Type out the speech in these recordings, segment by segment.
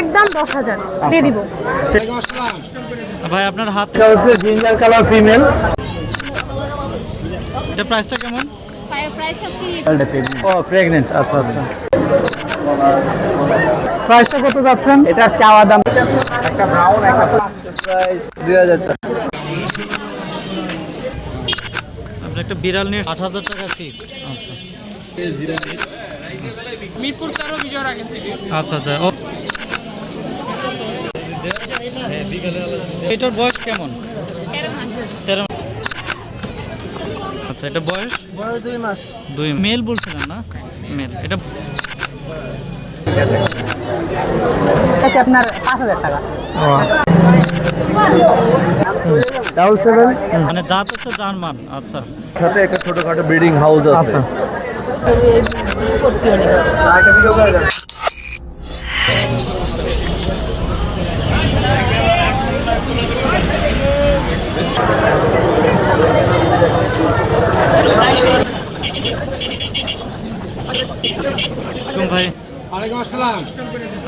একদম দশ হাজার। দিয়ে দিব। ভাই আপনার হাত হচ্ছে জিঞ্জার কালার ফিমেল এটা প্রাইসটা কেমন? ও প্রেগনেন্ট আচ্ছা আচ্ছা। প্রাইসটা কত যাচ্ছেন? এটা চাওয়া দাম। একটা ব্রাউন একটা প্রাইস দুই হাজার টাকা। আপনি একটা বিড়াল নিয়ে আট হাজার টাকা ফিক্সড আচ্ছা। মিরপুর তেরো বিজয় রাখেন সিটি আচ্ছা আচ্ছা। ও এটার বয়স কেমন? তেরো আচ্ছা এটা বয়স? বয়স দুই মাস। দুই মেল বলছিলেন না? মেল। এটা আছে আপনার পাঁচ হাজার টাকা। Double seven. মানে জাত হচ্ছে জার্মান আচ্ছা। সাথে একটা ছোটখাটো ব্রিডিং হাউস আছে। ভাই ওয়ালাইকুম আসসালাম।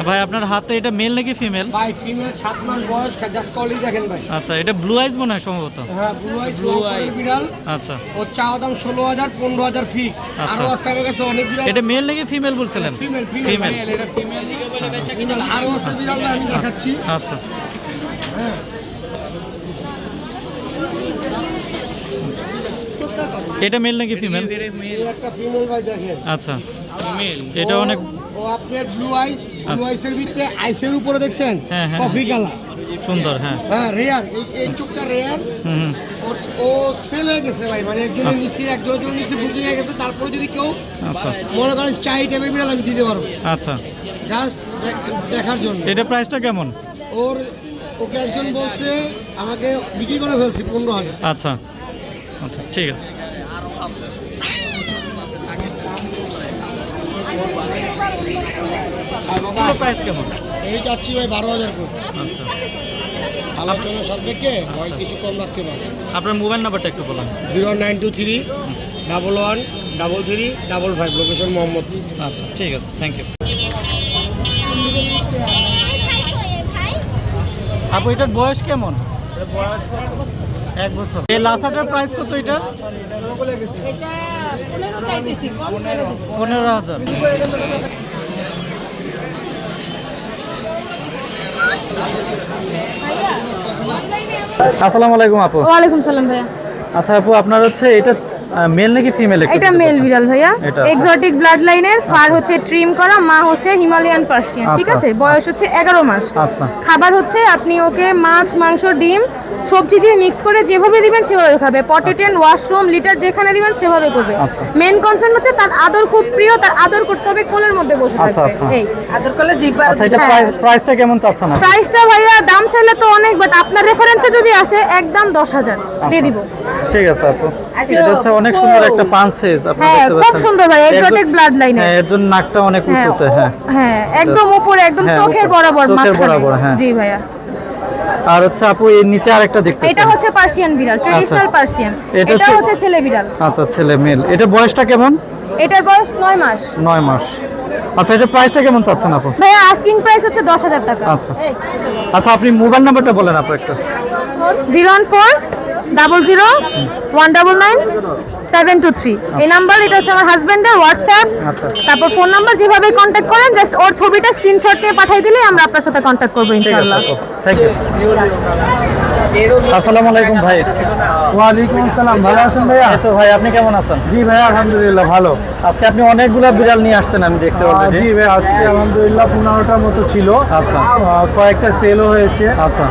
ভাই আপনার হাতে এটা মেল নাকি ফিমেল ভাই ফিমেল সাত মাস বয়স জাস্ট কলি দেখেন ভাই। আচ্ছা এটা ব্লু আইজ মনে হয় সম্ভবত। হ্যাঁ ব্লু আইস ব্লু আইস বিড়াল। আচ্ছা। ওর চাওয়া দাম ষোলো হাজার পনেরো হাজার ফিক্স আচ্ছা। আরও আছে আমার কাছে অনেক বিড়াল। এটা মেল নাকি ফিমেল বলছিলেন? ফিমেল ফিমেল ফিমেল ফিমেল আরও আছে বিড়াল আমি দেখাচ্ছি। আচ্ছা। হ্যাঁ। এটা মেল নাকি ফিমেল এই একটা ফিমেল ভাই দেখেন। আচ্ছা। এটা অনেক ও আপনার ব্লু আইস ব্লু আচ্ছা। আইসের ভিতরে আইসের উপরে দেখছেন? হ্যাঁ, হ্যাঁ, কফি কালার সুন্দর হ্যাঁ। হ্যাঁ রেয়ার এই এই চোখটা রেয়ার হুম হুম। ও সেল হয়ে গেছে ভাই মানে একজনের আচ্ছা। নিচে একজনের জন্য নিচে বুকিং হয়ে গেছে তারপরে যদি কেউ আচ্ছা। মনে করেন চাই টাইপের বিড়াল আমি দিতে পারব। আচ্ছা। জাস্ট দেখার জন্য। এটা প্রাইসটা কেমন? ওর ওকে একজন বলছে আমাকে বিক্রি করে ফেলছি পনেরো হাজার। আচ্ছা। আচ্ছা ঠিক আছে। প্রাইস কেমন? এই যাচ্ছি ভাই বারো হাজার করে। আচ্ছা। আলোচনা সাপেক্ষে হয় কিছু কম রাখতে পারব। আপনার মোবাইল নাম্বারটা একটু বলুন। Zero nine two three double one double three double five location Mohammad. আচ্ছা ঠিক আছে থ্যাংক ইউ আপু এটার বয়স কেমন? এক বছর। এই লাসাটার প্রাইস কত এটা? এটা পনেরো চাইতেছি কম ছেড়ে দেবো। পনেরো হাজার। আসসালামু আলাইকুম আপু। ওয়ালাইকুম সালাম ভাইয়া। আচ্ছা আপু আপনার হচ্ছে এটা মেল নাকি ফিমেল এটা মেল বিড়াল ভাইয়া। এক্সোটিক ব্লাড লাইনের ফার হচ্ছে ট্রিম করা মা হচ্ছে হিমালয়ান পার্সিয়ান ঠিক আচ্ছা। আছে? বয়স হচ্ছে এগারো মাস। আচ্ছা। খাবার হচ্ছে আপনি ওকে মাছ মাংস ডিম সবজি দিয়ে মিক্স করে যেভাবে দিবেন সেভাবে খাবে। পটেটেন ওয়াশরুম লিটার যেখানে দিবেন সেভাবে করবে। আচ্ছা। মেন কনসার্ন হচ্ছে তার আদর খুব প্রিয় তার আদর করতে হবে কোলের মধ্যে বসে আচ্ছা, থাকবে আচ্ছা। এই। আদর করলে জিব্বা আচ্ছা এটা হ্যাঁ। প্রাইসটা কেমন চাচ্ছেন প্রাইসটা ভাইয়া দাম চাইলে তো অনেক বাট আপনার রেফারেন্সে যদি আসে একদম দশ হাজার। দিয়ে দিব। ঠিক আছে আপু। এটা হচ্ছে অনেক সুন্দর একটা পাঁচ ফেজ আপনি খুব সুন্দর ভাই এক্সোটিক ব্লাড হ্যাঁ এর জন্য নাকটা অনেক হ্যাঁ উঁচুতে হ্যাঁ। হ্যাঁ একদম উপরে একদম হ্যাঁ, চোখের বরাবর চোখের বরাবর, হ্যাঁ। জি ভাইয়া। আর হচ্ছে আপু এর নিচে আরেকটা দেখতে এটা হচ্ছে পার্সিয়ান বিড়াল পার্সিয়ান এটা এটা হচ্ছে- ছেলে বিড়াল। আচ্ছা ছেলে মেল। এটা বয়সটা কেমন? এটার বয়স নয় মাস। নয় মাস। আচ্ছা এটা প্রাইসটা কেমন চাচ্ছেন আপু? ভাইয়া আস্কিং প্রাইস হচ্ছে দশ হাজার টাকা। আচ্ছা। আচ্ছা আপনি মোবাইল নাম্বারটা বলেন আপু একটু। Zero one four double zero one double nine seven two three. এই নাম্বার এটা হচ্ছে আমার হাজবেন্ডের হোয়াটসঅ্যাপ আচ্ছা। তারপর ফোন নাম্বার যেভাবে কন্ট্যাক্ট করেন জাস্ট ওর ছবিটা স্ক্রিনশট নিয়ে পাঠিয়ে দিলে আমরা আপনার সাথে কন্ট্যাক্ট করব ইনশাআল্লাহ। থ্যাংক ইউ আসসালামু আলাইকুম ভাই। ওয়ালাইকুম আসসালাম ভালো আছেন ভাইয়া? তো ভাই আপনি কেমন আছেন? জি ভাইয়া আলহামদুলিল্লাহ ভালো। আজকে আপনি অনেকগুলা বিড়াল নিয়ে আসছেন আমি দেখছি অলরেডি জি ভাই আজকে আলহামদুলিল্লাহ পনেরোটার মতো ছিল। আচ্ছা। কয়েকটা সেলও হয়েছে। আচ্ছা।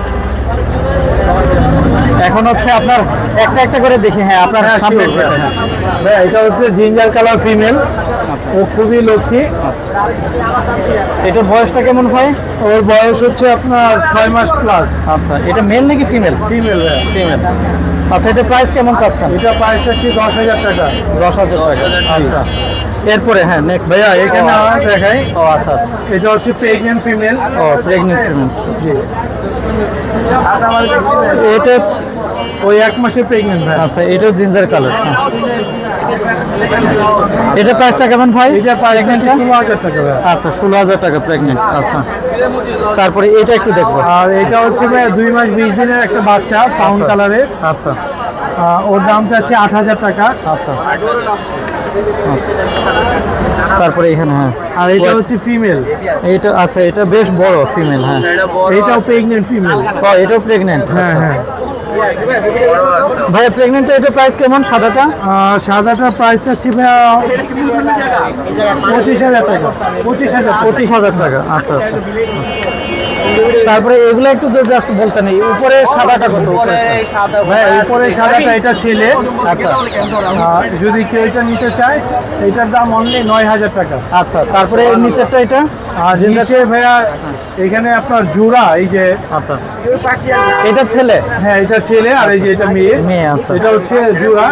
এখন হচ্ছে আপনার একটা একটা করে দেখি হ্যাঁ আপনার হ্যাঁ, সামনে হ্যাঁ। ভাইয়া এটা হচ্ছে জিঞ্জার কালার ফিমেল ও খুবই লক্ষ্মী। এটার বয়সটা কেমন হয় ওর বয়স হচ্ছে আপনার ছয় মাস প্লাস আচ্ছা এটা মেল নাকি ফিমেল ফিমেল ফিমেল আচ্ছা এটা প্রাইস কেমন চাচ্ছেন? এটা প্রাইস হচ্ছে দশ হাজার টাকা। দশ হাজার টাকা আচ্ছা। এরপরে হ্যাঁ নেক্সট ভাইয়া এখানে দেখাই। ও আচ্ছা আচ্ছা। এটা হচ্ছে প্রেগনেন্ট ফিমেল ও প্রেগনেন্ট ফিমেল জি। এটা ওই এক মাসের প্রেগনেন্ট ভাই। আচ্ছা এটা জিঞ্জার কালার এটা প্রাইসটা কেমন ভাই? এটা প্রেগনেন্টটা ষোলো টাকা ভাইয়া। আচ্ছা ষোলো হাজার টাকা প্রেগনেন্ট আচ্ছা তারপরে এটা একটু দেখব। আর এটা হচ্ছে ভাইয়া দুই মাস বিশ দিনের একটা বাচ্চা ফাউন্ড কালারের আচ্ছা। ওর দাম চাচ্ছে আট হাজার টাকা। আচ্ছা। তারপরে এখানে হ্যাঁ। আর এটা হচ্ছে ফিমেল এটা আচ্ছা এটা বেশ বড় ফিমেল হ্যাঁ। এটাও প্রেগনেন্ট ফিমেল ও এটাও প্রেগনেন্ট হ্যাঁ হ্যাঁ। ভাইয়া প্রেগনেন্ট এটা প্রাইস কেমন সাদাটা? আর সাদাটার প্রাইস চাচ্ছি ভাইয়া পঁচিশ হাজার টাকা। পঁচিশ হাজার পঁচিশ হাজার টাকা আচ্ছা আচ্ছা। তারপরে এগুলো একটু জাস্ট বলতে নেই উপরে সাদাটা কত হ্যাঁ উপরে সাদাটা এটা ছেলে। আচ্ছা। যদি কেউ এটা নিতে চায় এটার দাম অনলি নয় হাজার টাকা। আচ্ছা তারপরে এর নিচেরটা এটা? আর নিচে ভাইয়া এখানে আপনার জোড়া এই যে আচ্ছা। এটা ছেলে? হ্যাঁ এটা ছেলে আর এই যে এটা মেয়ে। মেয়ে, আচ্ছা। এটা হচ্ছে জোড়া।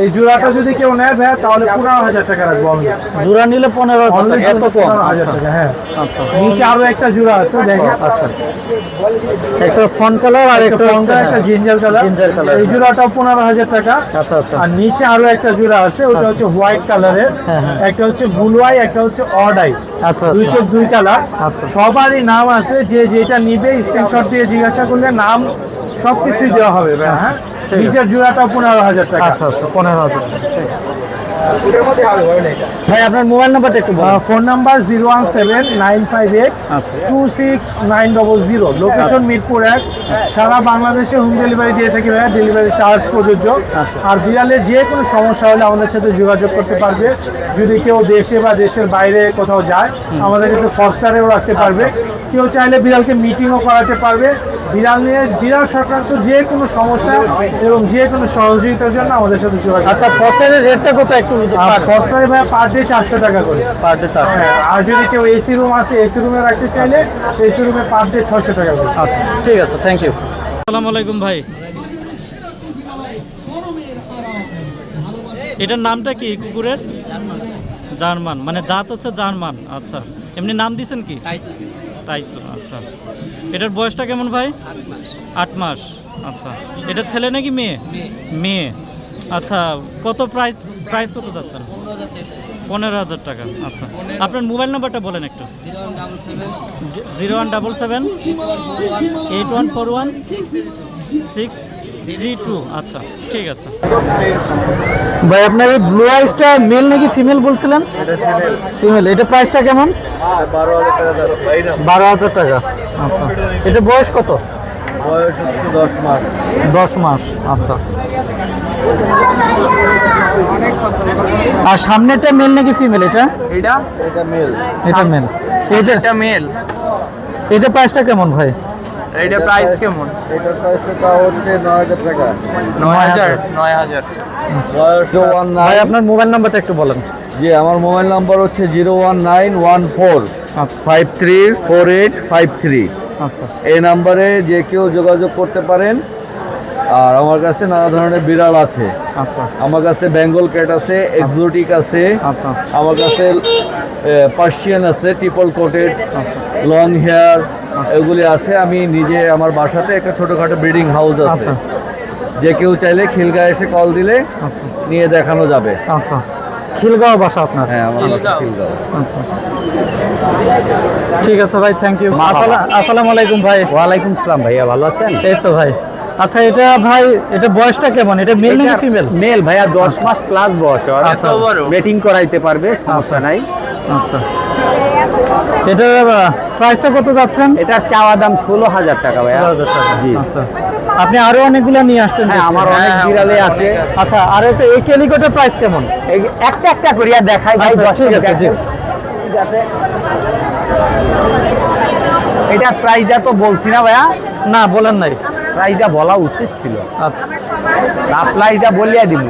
এই জোড়াটা যদি কেউ নেয় ভাইয়া তাহলে পনেরো হাজার টাকা রাখব আমি। জোড়া নিলে পনেরো এত কম। হাজার টাকা হ্যাঁ। আচ্ছা। নিচে আরও একটা জোড়া আছে দেখেন। আচ্ছা। একটা ফন কালার আর একটা একটা জিঞ্জার কালার জিঞ্জার কালার। এই জোড়াটাও পনেরো হাজার টাকা। আচ্ছা আচ্ছা। আর নিচে আরও একটা জোড়া আছে ওটা হচ্ছে হোয়াইট কালারের হ্যাঁ, হ্যাঁ। একটা হচ্ছে ব্লু আই একটা হচ্ছে অড আই আচ্ছা। দুই আচ্ছা। দুই কালার। আচ্ছা। সবারই নাম আছে যে যেটা নিবে স্ক্রিনশট দিয়ে জিজ্ঞাসা করলে নাম সবকিছুই দেওয়া হবে আচ্ছা, হ্যাঁ? জোড়াটা নিচের জোড়াটাও পনেরো হাজার টাকা। আচ্ছা আচ্ছা পনেরো হাজার। ভাই আপনার মোবাইল নাম্বারটা একটু বলুন। Phone number zero one seven nine five eight আচ্ছা। Two six nine double zero location Mirpur এক। সারা বাংলাদেশে হোম ডেলিভারি দিয়ে থাকি ভাইয়া ডেলিভারি চার্জ প্রযোজ্য। আচ্ছা। আর বিড়ালের যে কোনো সমস্যা হলে আমাদের সাথে যোগাযোগ করতে পারবে। যদি কেউ দেশে বা দেশের বাইরে কোথাও যায় আমাদের কাছে ফস্টারেও রাখতে পারবে। কেউ চাইলে বিড়ালকে মিটিংও করাতে পারবে। বিড়াল নিয়ে বিড়াল সংক্রান্ত যে কোনো সমস্যা এবং যে কোনো সহযোগিতার জন্য আমাদের সাথে যোগাযোগ আচ্ছা ফার্স্টের রেটটা কত একটু আর সস্তায় ভাইয়া পার ডে চারশো টাকা করে। পার ডে চারশো। হ্যাঁ, আর যদি কেউ এসি রুম আছে এসি রুমে রাখতে চাইলে এসি রুমে পার ডে ছশো টাকা করে। আচ্ছা ঠিক আছে থ্যাংক ইউ আসসালামু আলাইকুম ভাই। এটার নামটা কি কুকুরের? জার্মান। মানে জাত হচ্ছে জার্মান। আচ্ছা এমনি নাম দিছেন কি? তাইসু আচ্ছা। এটার বয়সটা কেমন ভাই? আট মাস। আচ্ছা। এটা ছেলে নাকি মেয়ে। মেয়ে। আচ্ছা কত প্রাইস প্রাইস কত যাচ্ছেন? পনেরো হাজার টাকা আচ্ছা। আপনার মোবাইল নাম্বারটা বলেন একটু। Zero one double seven eight one four one six three two আচ্ছা ঠিক আছে। ভাই আপনার এই ব্লু আইসটা মেল নাকি ফিমেল বলছিলেন? ফিমেল এটা প্রাইসটা কেমন? বারো হাজার টাকা। আচ্ছা এটা বয়স কত? বয়স দশ মাস। দশ মাস আচ্ছা। আর সামনেটা মেল নাকি ফিমেল এটা? এটা? এটা মেল এটা এটা মেল এটা প্রাইসটা কেমন ভাই? এটা প্রাইস কেমন? এটার প্রাইসটা তা হচ্ছে নয় হাজার টাকা। নয় হাজার। নয় হাজার। বয়স ওয়ান ভাই আপনার মোবাইল নাম্বারটা একটু বলেন। জি আমার মোবাইল নাম্বার হচ্ছে zero one nine one four five three four eight five three আচ্ছা। এই নাম্বারে যে কেউ যোগাযোগ করতে পারেন আর আমার কাছে নানা ধরনের বিড়াল আছে। আচ্ছা। আমার কাছে বেঙ্গল ক্যাট আছে এক্সোটিক আছে আচ্ছা। আমার কাছে পার্সিয়ান আছে ট্রিপল কোটেড লং হেয়ার এগুলি আছে। আমি নিজে আমার বাসাতে একটা ছোটোখাটো ব্রিডিং হাউস আছে। আচ্ছা। যে কেউ চাইলে খিলগা এসে কল দিলে আচ্ছা। নিয়ে দেখানো যাবে। আচ্ছা। খিলগাঁও বাসা আপনার? হ্যাঁ আমার বাসা খিলগাঁও। আচ্ছা। ঠিক আছে ভাই থ্যাংক ইউ আসসালামু আলাইকুম ভাই। ওয়ালাইকুম সালাম ভাইয়া ভালো আছেন? এই তো ভাই। আচ্ছা এটা ভাই এটা বয়সটা কেমন? এটা মেল নাকি ফিমেল মেল ভাইয়া দশ মাস প্লাস বয়স ওর। আচ্ছা। বেটিং করাইতে পারবে সমস্যা নাই। আচ্ছা। এটা প্রাইসটা কত যাচ্ছেন? এটা চাওয়া দাম ষোলো হাজার টাকা ভাইয়া। জি। আচ্ছা। আপনি আরও অনেকগুলো নিয়ে আসছেন হ্যাঁ আমার অনেক বিড়ালে আছে। আচ্ছা আর একটা এই ক্যালিকোটার প্রাইস কেমন? একটা একটা করিয়া দেখাই ভাই আচ্ছা, ঠিক আছে, জি। এটা প্রাইসটা তো বলছি না ভাইয়া। না বলেন নাই। প্রাইসটা বলা উচিত ছিল সাপ্লাইটা বলিয়া দিব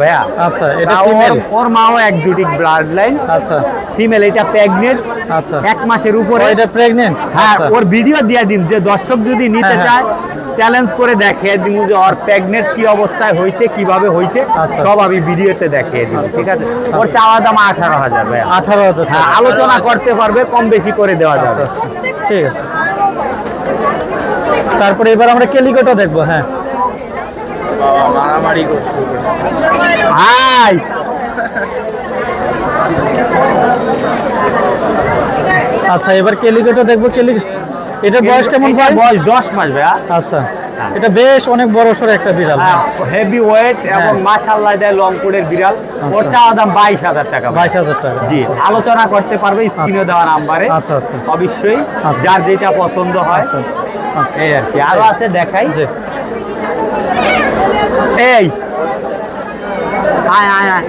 ভাইয়া। আচ্ছা এটা ওর ফিমেল ওর মাও একজুটিক ব্লাড লাইন আচ্ছা। ফিমেল এটা প্রেগনেন্ট আচ্ছা। এক মাসের উপরে। এটা প্রেগনেন্ট হ্যাঁ ওর ভিডিও দিয়ে দিন যে দর্শক যদি নিতে হ্যাঁ, চায় চ্যালেঞ্জ করে দেখিয়ে দিব যে ওর প্রেগনেন্ট কি অবস্থায় হয়েছে কীভাবে হয়েছে। আচ্ছা। সব আমি ভিডিওতে দেখিয়ে দিব ঠিক আছে? ওর চাওয়া দাম আঠারো হাজার ভাইয়া। আঠারো হাজার হ্যাঁ আলোচনা করতে পারবে কম বেশি করে দেওয়া যাবে। আচ্ছা। ঠিক আছে। তারপরে এবার আমরা কেলিকোটা দেখব হ্যাঁ। বাবা মারামারি করছে আচ্ছা এবার কেলিকোটা দেখব কেলি এটার বয়স কেমন ভাই? বয়স দশ মাস ভাইয়া। আচ্ছা এটা বেশ অনেক বড় সড়ো একটা বিড়াল। হেভি ওয়েট এবং হ্যাঁ। মাশাল্লাহ দেয় লং কোডের বিড়াল। ওর আচ্ছা। চাওয়া দাম বাইশ হাজার টাকা ভাই। বাইশ হাজার টাকা। জি আলোচনা করতে পারবে স্ক্রিনে দেওয়া নাম্বারে আচ্ছা আচ্ছা। অবশ্যই আচ্ছা। যার যেটা পছন্দ হয়। আচ্ছা আচ্ছা। এই আর কি। আরও আছে দেখাই। এই। আয় আয় আয়।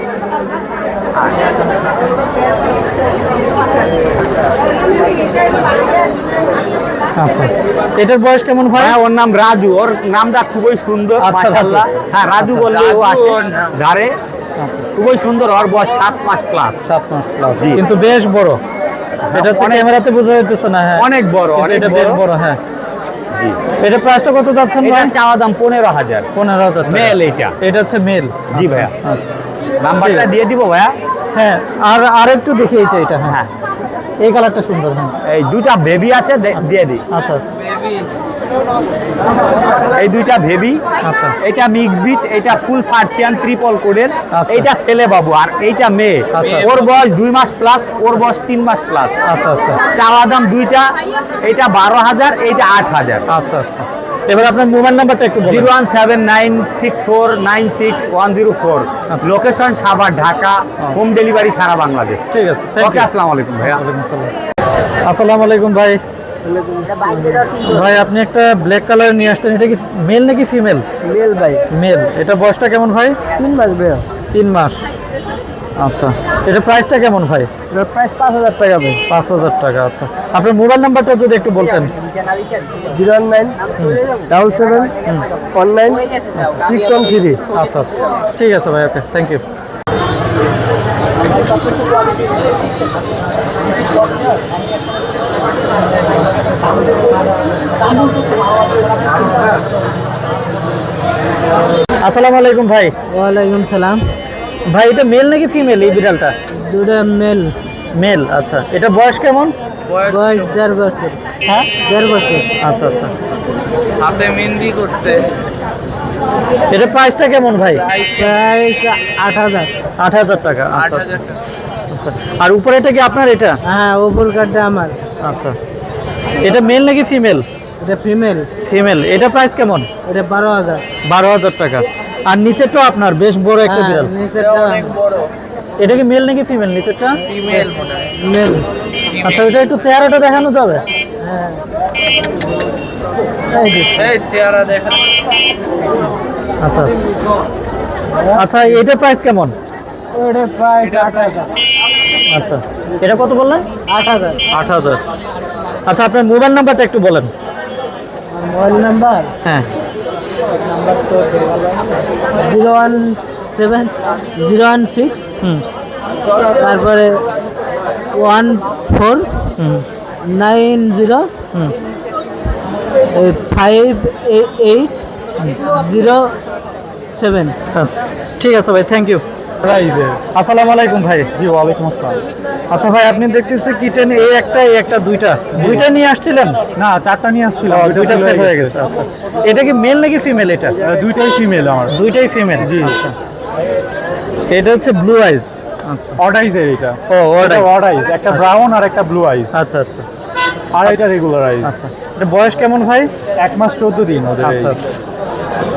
আচ্ছা। এটার বয়স কেমন ভাই? হ্যাঁ ওর নাম রাজু। ওর নামটা খুবই সুন্দর আচ্ছা, মাশাআল্লাহ। হ্যাঁ রাজু আচ্ছা, বললে ও রাজু আসে ধারে খুবই সুন্দর ওর বয়স সাত মাস ক্লাস সাত মাস প্লাস জি। কিন্তু বেশ বড়। এটা ক্যামেরাতে বোঝা যাইতেছে না হ্যাঁ। অনেক বড় এটা বেশ বড় হ্যাঁ। এটা প্রাইসটা কত যাচ্ছেন ভাই? চাওয়া দাম পনেরো হাজার। পনেরো হাজার। মেল এটা। এটা হচ্ছে মেল। জি ভাইয়া। আচ্ছা। নাম্বারটা দিয়ে দিব ভাইয়া। হ্যাঁ আর আর একটু দেখিয়েছে এটা হ্যাঁ। হ্যাঁ। এই কালারটা সুন্দর হ্যাঁ। এই দুইটা বেবি আছে দে- দিয়ে দিই। আচ্ছা আচ্ছা। এই দুইটা বেবি আচ্ছা। এটা মিক্স বিট এটা ফুল পার্সিয়ান ট্রিপল কোডের আচ্ছা। এইটা ছেলে বাবু আর এইটা মেয়ে। আচ্ছা। ওর বয়স দুই মাস প্লাস ওর বয়স তিন মাস প্লাস আচ্ছা আচ্ছা। চাওয়া দাম দুইটা এইটা বারো হাজার এইটা আট হাজার। আচ্ছা আচ্ছা। এবার আপনার মোবাইল নাম্বারটা একটু zero one seven nine six four nine six one zero four. আচ্ছা। Location Savar Dhaka home delivery সারা বাংলাদেশ। ঠিক আছে ওকে আসসালামু আলাইকুম ভাইয়া। আসসালামু আলাইকুম ভাই। ভাই আপনি একটা ব্ল্যাক কালার নিয়ে আসছেন এটা কি মেল নাকি ফিমেল মেল ভাই। মেল এটা বয়সটা কেমন ভাই? তিন মাস ভাইয়া তিন মাস। আচ্ছা। এটা প্রাইসটা কেমন ভাই? এটার প্রাইস পাঁচ হাজার টাকা ভাই। পাঁচ হাজার টাকা আচ্ছা। আপনার মোবাইল নাম্বারটা যদি একটু বলতেন। Zero one nine double seven one nine six one three. আচ্ছা আচ্ছা। ঠিক আছে ভাই ওকে থ্যাংক ইউ আসসালামু আলাইকুম ভাই। ওয়ালাইকুম সালাম। ভাই এটা মেল নাকি ফিমেল এই বিড়ালটা? দুটা মেল মেল আচ্ছা। এটা বয়স কেমন? বয়স দেড় বছর। হ্যাঁ? দেড় বছর। আচ্ছা আচ্ছা। হাতে মেহেন্দি করছে। এটা প্রাইসটা কেমন ভাই? প্রাইস আট হাজার। আট হাজার টাকা। আট আচ্ছা। হাজার টাকা। আচ্ছা। আর উপরে এটা কি আপনার এটা? হ্যাঁ ওপর কার্ডটা আমার। আচ্ছা। এটা মেল নাকি ফিমেল এটা ফিমেল ফিমেল এটা প্রাইস কেমন? এটা বারো হাজার। বারো হাজার টাকা। আর নিচেরটাও আপনার বেশ বড় একটা হ্যাঁ, বিড়াল। নিচেরটা। অনেক বড় এটা কি মেল নাকি ফিমেল নিচেরটা? ফিমেল মেল আচ্ছা এটা একটু চেহারাটা দেখানো যাবে? হ্যাঁ। এই চেহারা দেখা। আচ্ছা আচ্ছা। এটা প্রাইস কেমন? ওটা প্রাইস আট হাজার। আচ্ছা। এটা কত বললেন? আট হাজার। আট হাজার। আচ্ছা আপনার মোবাইল নাম্বারটা একটু বলেন। Mobile number? হ্যাঁ। নাম্বার তো zero one seven zero one six হুম। তারপরে ওয়ান ফোর নাইন জিরো হুম। Five eight zero seven. আচ্ছা ঠিক আছে ভাই থ্যাংক ইউ। আসসালামু আলাইকুম ভাই। জি ওয়ালাইকুম আসসালাম। আচ্ছা ভাই আপনি দেখতেছি কিটেন এই একটা এই একটা দুইটা। দুইটা নিয়ে আসছিলেন? না চারটা নিয়ে আসছিলাম দুইটা সেট হয়ে গেছে আচ্ছা। এটা কি মেল নাকি ফিমেল এটা? দুইটাই ফিমেল আমার। দুইটাই ফিমেল জি আচ্ছা। এটা হচ্ছে ব্লু আইজ আচ্ছা। অর্ডাইজের এটা। ও ওটা অর্ডাইজ একটা ব্রাউন আর একটা ব্লু আইজ আচ্ছা আচ্ছা। আর এটা রেগুলার আইজ আচ্ছা। এটা বয়স কেমন ভাই? এক মাস চোদ্দ দিন ওদের আচ্ছা আচ্ছা।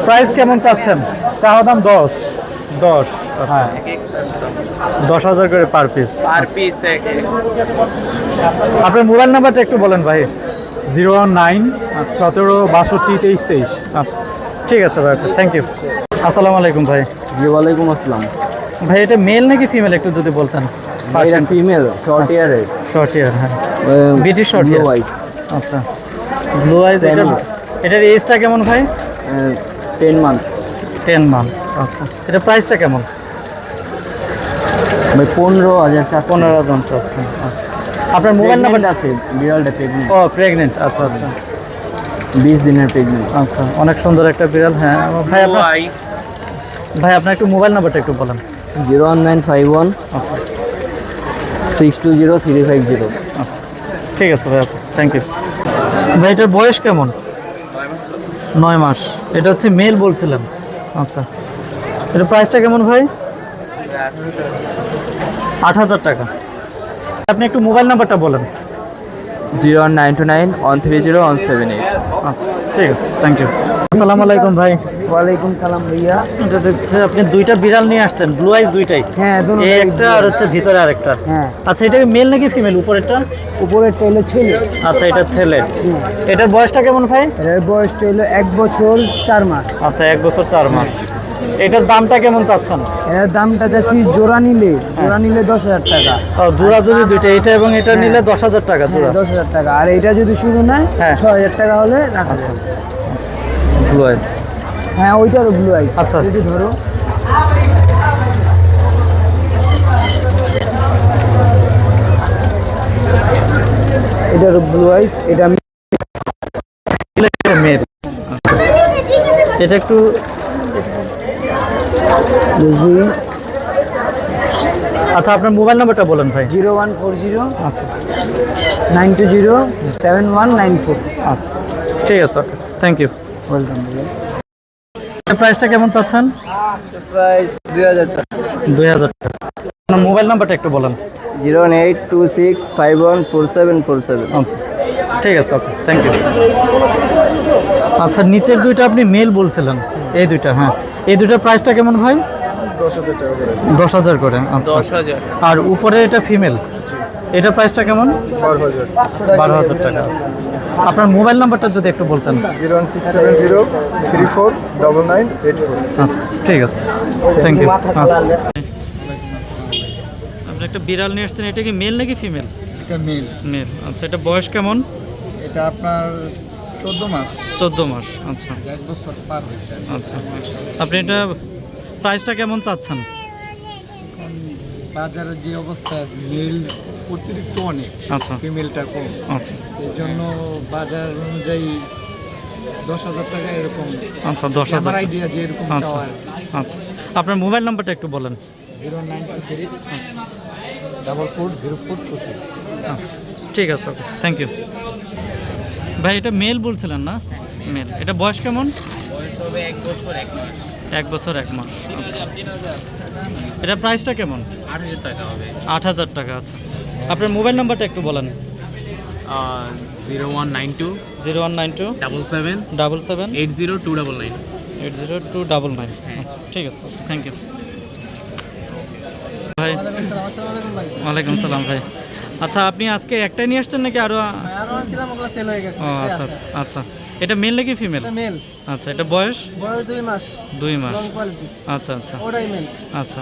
প্রাইস কেমন চাচ্ছেন? চাওয়া দাম দশ। দশ। হ্যাঁ। দশ হাজার করে পার পিস আর পিস। আপনার মোবাইল নাম্বারটা একটু বলেন ভাই। জিরো ওয়ান নাইন সতেরো বাষট্টি তেইশ তেইশ। আচ্ছা। ঠিক আছে ভাই থ্যাংক ইউ আসসালামু আলাইকুম ভাই। জি ওয়ালাইকুম আসসালাম। ভাই এটা মেল নাকি ফিমেল একটু যদি বলতেন। ফিমেল শর্ট ইয়ারের শর্ট ইয়ার হ্যাঁ। ব্রিটিশ শর্ট ইয়ার আচ্ছা। ব্লু আইজ এটা এটার এজটা কেমন ভাই? টেন মান্থ টেন মান্থ আচ্ছা। এটা প্রাইসটা কেমন? ভাই পনেরো হাজার চার পনেরো জন চাচ্ছেন আচ্ছা। আপনার মোবাইল নাম্বারটা আছে বিড়ালটা প্রেগনেন্ট ও প্রেগনেন্ট আচ্ছা আচ্ছা। বিশ দিনের প্রেগনেন্ট আচ্ছা অনেক সুন্দর একটা বিড়াল হ্যাঁ। ভাই আপনার ভাই ভাই আপনার একটু মোবাইল নাম্বারটা একটু বলেন। Zero one nine five one আচ্ছা। Six two zero three five zero. আচ্ছা। ঠিক আছে ভাই থ্যাংক ইউ ভাই এটার বয়স কেমন? নয় মাস এটা হচ্ছে মেল বলছিলাম আচ্ছা। এটা প্রাইসটা কেমন ভাই? আট হাজার টাকা। আপনি একটু মোবাইল নাম্বারটা বলেন। Zero one nine two nine one three zero one seven eight. আচ্ছা ঠিক আছে থ্যাংক ইউ আসসালামু আলাইকুম ভাই। ওয়ালাইকুম সালাম ভাইয়া। এটা দেখছি আপনি দুইটা বিড়াল নিয়ে আসছেন ব্লু আইস দুইটাই। হ্যাঁ এই একটা আর হচ্ছে ভিতরে আরেকটা। হ্যাঁ। আচ্ছা এটা মেল নাকি ফিমেল উপরেরটা? উপরের টেলে ছেলে। আচ্ছা এটা ছেলে। এটার বয়সটা কেমন ভাই? এর বয়সটা হলো এক বছর চার মাস। আচ্ছা এক বছর চার মাস। এটার দামটা কেমন চাচ্ছেন? এর দামটা চাচ্ছি জোড়া নিলে জোড়া নিলে দশ হাজার টাকা। ও, জোড়া যদি দুইটা এটা এবং এটা নিলে দশ হাজার টাকা জোড়া। দশ হাজার টাকা। আর এটা যদি শুধু নেয় হ্যাঁ। ছ হাজার টাকা হলে রাখা যাবে। ব্লু আইস হ্যাঁ ওইটারও ব্লু আই আচ্ছা। যদি ধরো। এটারও ব্লু আই এটা আমি এটা একটু আচ্ছা আপনার মোবাইল নাম্বারটা বলেন ভাই। জিরো ওয়ান ফোর জিরো আচ্ছা। Nine two zero seven one nine four. আচ্ছা। ঠিক আছে থ্যাংক ইউ ওয়েলকাম প্রাইসটা কেমন চাচ্ছেন? প্রাইস দুই হাজার টাকা। দুই হাজার টাকা। আপনার মোবাইল নাম্বারটা একটু বলেন। Zero one eight two six five one four seven four seven. আচ্ছা ঠিক আছে ওকে থ্যাংক ইউ আচ্ছা নিচের দুইটা আপনি মেল বলছিলেন। এই দুইটা হ্যাঁ। এই দুইটার প্রাইসটা কেমন ভাই? দশ হাজার করে। আচ্ছা। দশ হাজার। আর উপরে এটা ফিমেল এটা প্রাইসটা কেমন? বারো হাজার টাকা। আচ্ছা। আপনার মোবাইল নাম্বারটা যদি একটু বলতেন। Zero one six seven zero three four double nine eight four. আচ্ছা ঠিক আছে। থ্যাংক ইউ আপনি একটা বিড়াল নিয়ে আসছেন এটা কি মেল নাকি ফিমেল এটা মেল মেল আচ্ছা এটা বয়স কেমন? এটা আপনার চোদ্দ মাস। চোদ্দ মাস আচ্ছা। এক বছর পার হয়েছে। আচ্ছা। আপনি এটা প্রাইসটা কেমন চাচ্ছেন? বাজারের যে অবস্থা মেল অতিরিক্ত অনেক আচ্ছা। ফিমেলটা কম। আচ্ছা। এই জন্য বাজার অনুযায়ী দশ হাজার টাকা এরকম। আচ্ছা দশ হাজার আইডিয়া যে এরকম আচ্ছা চাওয়ার আচ্ছা। আপনার মোবাইল নাম্বারটা একটু বলেন। Zero nine two three double four zero four two six. আচ্ছা ঠিক আছে ওকে থ্যাংক ইউ ভাই এটা মেল বলছিলেন না? মেল এটা বয়স কেমন? বয়স হবে এক বছর এক মাস। এক বছর এক মাস। আচ্ছা। এটা প্রাইসটা কেমন? আট হাজার টাকা হবে। আট হাজার টাকা আছে আপনার মোবাইল নাম্বারটা একটু বলেন। Zero one nine two zero one nine two double seven double seven eight zero two double nine eight zero two double nine আচ্ছা ঠিক আছে থ্যাংক ইউ ভাই ওয়ালাইকুম সালাম ভাই। আচ্ছা আপনি আজকে একটাই নিয়ে আসছেন নাকি সেল হয়ে গেছে। ও আচ্ছা আচ্ছা আচ্ছা। এটা মেল নাকি ফিমেল মেল আচ্ছা এটা বয়স? বয়স দুই মাস। দুই মাস। আচ্ছা আচ্ছা। ওটাই মেল আচ্ছা।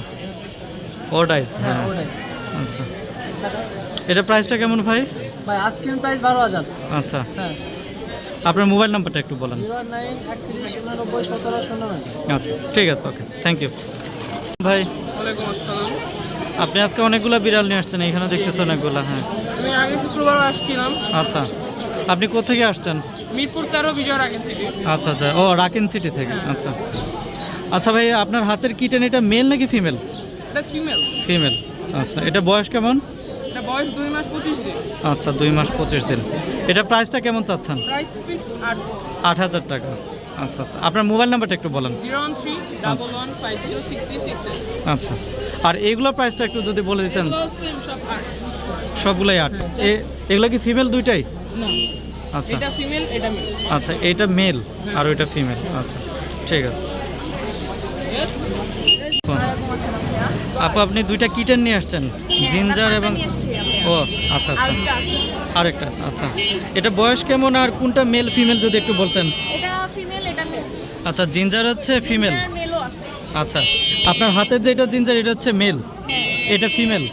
ওটাইস হ্যাঁ। ওটাই। আচ্ছা। এটা প্রাইসটা কেমন ভাই? ভাই আজকের প্রাইস বারো হাজার। আচ্ছা। হ্যাঁ। আপনার মোবাইল নাম্বারটা একটু বলেন। আচ্ছা ঠিক আছে ওকে থ্যাংক ইউ ভাই ওয়ালাইকুম আসসালাম। আপনি আজকে অনেকগুলো বিড়াল নিয়ে আসছেন এখানে দেখতেছেন অনেকগুলো হ্যাঁ। আমি আগে শুক্রবার আসছিলাম। আচ্ছা আপনি কোথেকে আসছেন? মিরপুর তেরো বিজয় রাখেন সিটি আচ্ছা আচ্ছা ও রাকিন সিটি থেকে আচ্ছা। আচ্ছা ভাই আপনার হাতের কিটেন এটা মেল নাকি ফিমেল এটা ফিমেল ফিমেল আচ্ছা এটা বয়স কেমন? এটা বয়স দুই মাস পঁচিশ দিন। আচ্ছা দুই মাস পঁচিশ দিন। এটা প্রাইসটা কেমন চাচ্ছেন? প্রাইস ফিক্স আট। আট হাজার টাকা। আচ্ছা আচ্ছা। আপনার মোবাইল নাম্বারটা একটু বলেন। আচ্ছা। আর এইগুলোর প্রাইসটা একটু যদি বলে দিতেন। এগুলো সবগুলোই আট। এ- এগুলো কি ফিমেল দুইটাই? না। আচ্ছা। এটা ফিমেল এটা মেল আচ্ছা মেল আর ওইটা ফিমেল আচ্ছা ঠিক আছে। আপু আপনি দুইটা কিটেন নিয়ে আসছেন। জিঞ্জার এবং ও আচ্ছা আচ্ছা। আরেকটা আচ্ছা। এটা বয়স কেমন আর কোনটা মেল ফিমেল যদি একটু বলতেন? আচ্ছা জিঞ্জার হচ্ছে ফিমেল আচ্ছা আপনার হাতের যেটা জিঞ্জার এটা হচ্ছে মেল এটা ফিমেল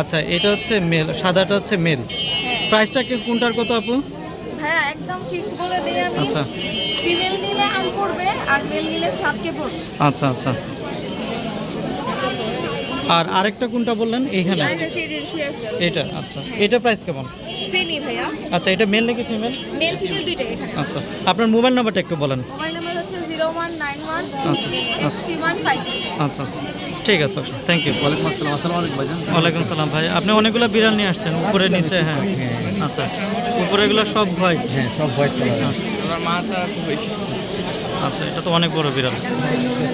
আচ্ছা এটা হচ্ছে মেল সাদাটা হচ্ছে মেল প্রাইসটা কি কোনটার কত আপু? ভাইয়া একদম ফিক্সড বলে দিই আমি। আচ্ছা। ফিমেল নিলে আম পড়বে আর মেল নিলে সাতকে পড়বে। আচ্ছা আচ্ছা। আর আরেকটা কোনটা বললেন? এইখানে। এটা আচ্ছা। এটা প্রাইস কেমন? সেমই ভাইয়া। আচ্ছা এটা মেল নাকি ফিমেল মেল ফিমেল দুইটাই এখানে। আচ্ছা আপনার মোবাইল নাম্বারটা একটু বলেন। মোবাইল নাম্বার হচ্ছে আচ্ছা, আচ্ছা। আচ্ছা আচ্ছা। ঠিক আছে থ্যাংক ইউ ওয়ালাইকুম আসসালাম। আসসালামু আলাইকুম ভাইজান। ওয়ালাইকুম সালাম ভাই। আপনি অনেকগুলো বিড়াল নিয়ে আসছেন উপরে নিচে হ্যাঁ। আচ্ছা উপরেগুলো সব হোয়াইট হ্যাঁ সব হোয়াইট আমার মাথা খুব বেশি। আচ্ছা এটা তো অনেক বড় বিড়াল।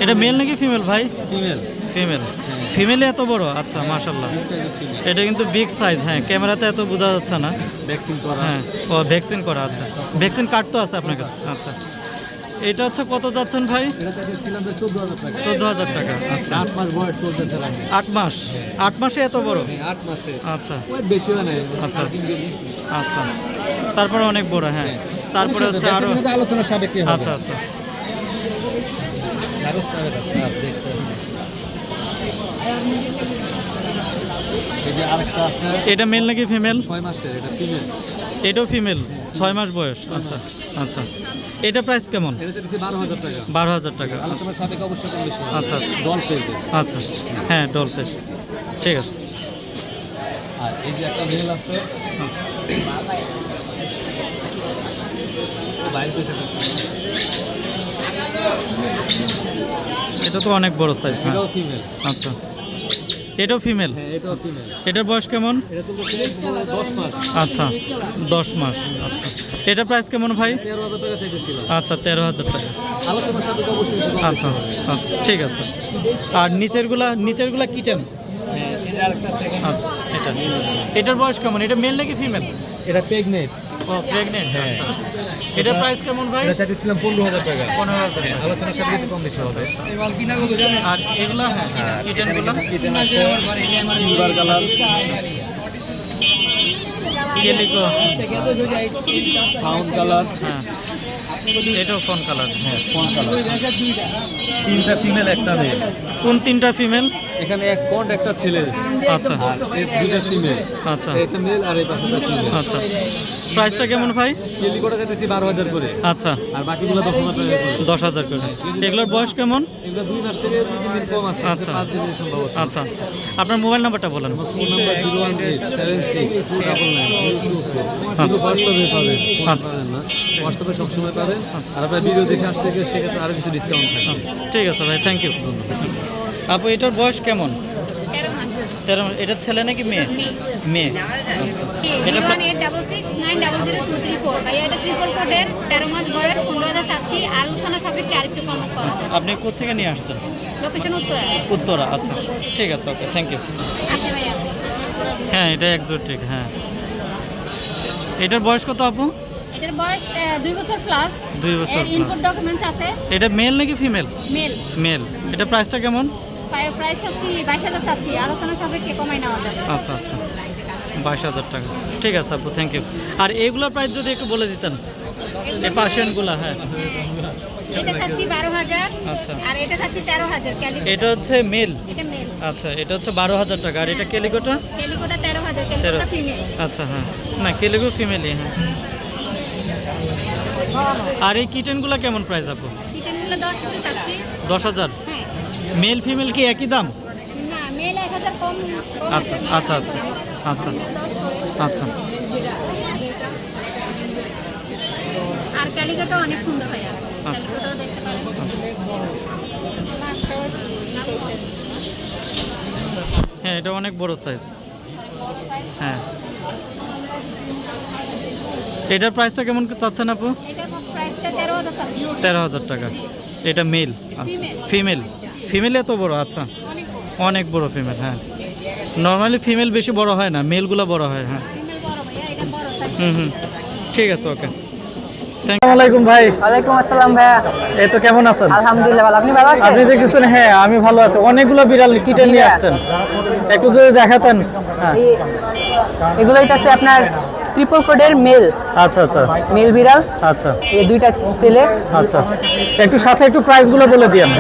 এটা মেল নাকি ফিমেল ভাই? ফিমেল ফিমেল ফিমেলে এত বড়? আচ্ছা মাশাল্লাহ এটা কিন্তু বিগ সাইজ হ্যাঁ ক্যামেরাতে এত বোঝা যাচ্ছে না। ভ্যাকসিন করা হ্যাঁ ও ভ্যাকসিন করা আচ্ছা ভ্যাকসিন কার্ড তো আছে আপনার কাছে। আচ্ছা। এটা হচ্ছে কত যাচ্ছেন ভাই? চোদ্দ হাজার টাকা। আচ্ছা। আট মাস বয়স চলতেছে আট মাস? আট মাসে এত বড়? আট মাসে। আচ্ছা। বেশি হয় না আচ্ছা। আচ্ছা। তারপরে অনেক বড় হ্যাঁ। তারপরে হচ্ছে আরও আলোচনা সাবেক আচ্ছা আচ্ছা এই যে আরেকটা আছে এটা মেল নাকি ফিমেল ছয় মাসের এটা ফিমেল এটাও ফিমেল ছয় মাস বয়স আচ্ছা আচ্ছা। এটা প্রাইস কেমন? বারো হাজার টাকা। আচ্ছা আচ্ছা। আচ্ছা হ্যাঁ ডলফিস ঠিক আছে। আর এই যে একটা মেল আছে। আচ্ছা। পেয়েছে এটা তো অনেক বড় সাইজ হ্যাঁ। আচ্ছা। এটাও ফিমেল? হ্যাঁ এটাও ফিমেল। এটার বয়স কেমন? আচ্ছা দশ মাস আচ্ছা। এটা প্রাইস কেমন ভাই? আচ্ছা তেরো হাজার টাকা। আচ্ছা আচ্ছা ঠিক আছে। আর নিচেরগুলা নিচেরগুলা কিটেন হ্যাঁ আচ্ছা এটা। এটার বয়স কেমন? এটা মেল নাকি ফিমেল এটা প্রেগনেন্ট ও প্রেগনেন্ট হ্যাঁ। এটা প্রাইস কেমন ভাই? এটা চাইতেছিলাম পনেরো হাজার টাকা। পনেরো হাজার টাকা। আলোচনা সাথে একটু কম বেশি হবে। আর এগুলা হ্যাঁ কিটেনগুলো কিটেন আছে। সিলভার কালার ফাউন্ড কালার হ্যাঁ। এটাও ফোন কালার হ্যাঁ ফোন কালার। তিনটা ফিমেল একটা মেয়ে কোন তিনটা ফিমেল? এখানে এক কন্ড একটা ছেলে। আচ্ছা। আর দুইটা ফিমেল। আচ্ছা। একটা মেল আর এই পাশে আচ্ছা। প্রাইসটা কেমন ভাই? কেলিকোটা চাইতেছি বারো হাজার করে। আচ্ছা। আর বাকিগুলো দশ হাজার করে। দশ হাজার করে। এগুলোর বয়স কেমন? এগুলো দুই মাস থেকে দুই তিন দিন কম আছে আচ্ছা। পাঁচ দিনের সম্ভবত। আচ্ছা আচ্ছা। আপনার মোবাইল নাম্বারটা বলেন। Phone number zero one seven six two double nine হোয়াটসঅ্যাপে পাবেন ফোন আচ্ছা। পাবেন না। হোয়াটসঅ্যাপে সবসময় পাবেন। আর আপনার ভিডিও দেখে আসতে গেলে সেক্ষেত্রে আরও কিছু ডিসকাউন্ট থাকবে ঠিক আছে ভাই থ্যাংক ইউ আপু এটার বয়স কেমন? তেরো এটা ছেলে নাকি মেয়ে? মেয়ে। এটা nine double zero two three four ভাইয়া এটা ট্রিপল কোডের তেরো মাস বয়স পনেরো হাজার চাচ্ছি। আলোচনা সাপেক্ষে আরেকটু কম করা আপনি কোথেকে নিয়ে আসছেন? লোকেশন উত্তরা। উত্তরা আচ্ছা। ঠিক আছে ওকে থ্যাংক ইউ হ্যাঁ এটা এক্সোটিক হ্যাঁ। এটার বয়স কত আপু? এটার বয়স বছর প্লাস দুই বছর এর ইনপুট ডকুমেন্টস আছে। এটা মেল নাকি ফিমেল মেল মেল এটা প্রাইসটা কেমন? প্রাইস বাইশ হাজার চাচ্ছি। আলোচনা সাপেক্ষে কমাই নেওয়া যাবে। আচ্ছা আচ্ছা। বাইশ হাজার টাকা। ঠিক আছে আপু থ্যাংক ইউ আর এইগুলোর প্রাইস যদি একটু বলে দিতেন। এই পার্সিয়ানগুলো হ্যাঁ। এটা আচ্ছা। হচ্ছে মেল আচ্ছা এটা হচ্ছে বারো হাজার টাকা। আর এটা কেলিকোটা তেরো আচ্ছা হ্যাঁ। না কেলিকো ফিমেলই হ্যাঁ। আর এই কিটেনগুলো কেমন প্রাইস আপু? দশ হাজার? হ্যাঁ। মেল ফিমেল কি একই দাম? কম আচ্ছা আচ্ছা আচ্ছা। আচ্ছা আচ্ছা। আর ক্যালিকোটা অনেক সুন্দর ভাইয়া আচ্ছা। ক্যালিকোটাও দেখতে পারেন। হ্যাঁ এটা অনেক বড় সাইজ হ্যাঁ। এটার প্রাইসটা কেমন চাচ্ছেন আপু? তেরো হাজার টাকা। এটা মেল আচ্ছা। ফিমেল ফিমেল এত বড়? আচ্ছা। অনেক বড়। ফিমেল হ্যাঁ। নর্মালি ফিমেল বেশি বড় হয় না মেলগুলো বড় হয় হ্যাঁ। ফিমেল বড় ভাইয়া এটা বড় সাইজ হুম হুম। ঠিক আছে ওকে আলাইকুম ভাই। ওয়ালাইকুম আসসালাম ভাইয়া। এই তো কেমন আছেন? আলহামদুলিল্লাহ ভালো। আপনি ভালো আপনি দেখেছেন হ্যাঁ আমি ভালো আছি। অনেকগুলো বিড়াল কিটে নিয়ে আসছেন। একটু যদি দেখাতেন। এগুলোই তো আছে আপনার ট্রিপল কোডের মেল আচ্ছা আচ্ছা। মেল বিড়াল আচ্ছা। এই দুইটা ছেলে। আচ্ছা। একটু সাথে একটু প্রাইসগুলো বলে দিয়েন।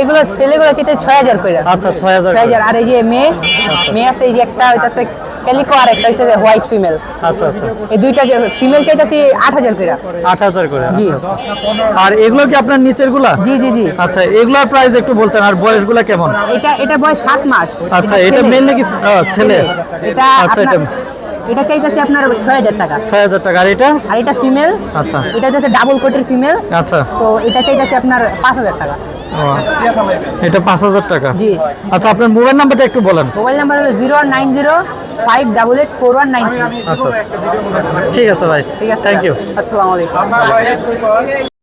এগুলো ছেলেগুলো চেতে ছয় হাজার করে। আচ্ছা ছয় হাজার ছয় হাজার। আর এই যে মেয়ে মেয়ে আছে এই যে একটা হইতাছে ক্যালিকো আর একটা হচ্ছে হোয়াইট ফিমেল আচ্ছা আচ্ছা। এই দুইটা ফিমেল চাইতেছি আট হাজার করে। আট হাজার করে জি। আচ্ছা, আচ্ছা। আর এগুলো কি আপনার নিচেরগুলা? জি জি জি। আচ্ছা এগুলোর প্রাইস একটু বলতেন আর বয়সগুলো কেমন? এটা এটা বয়স সাত মাস। আচ্ছা এটা মেল নাকি ছেলে? এটা আচ্ছা এটা এটা চাইতেছি আপনার ছয় হাজার টাকা। ছয় হাজার টাকা। আর এটা? আর এটা ফিমেল আচ্ছা। এটা হচ্ছে ডাবল কোটের ফিমেল আচ্ছা। তো এটা চাইতেছি আপনার পাঁচ হাজার টাকা। এটা পাঁচ হাজার টাকা। জি। আচ্ছা আপনার মোবাইল নাম্বারটা একটু বলেন। মোবাইল নাম্বার হলো zero nine zero five double eight four one nine আচ্ছা। ঠিক আছে ভাই। ঠিক আছে। থ্যাংক ইউ আসসালামু আলাইকুম।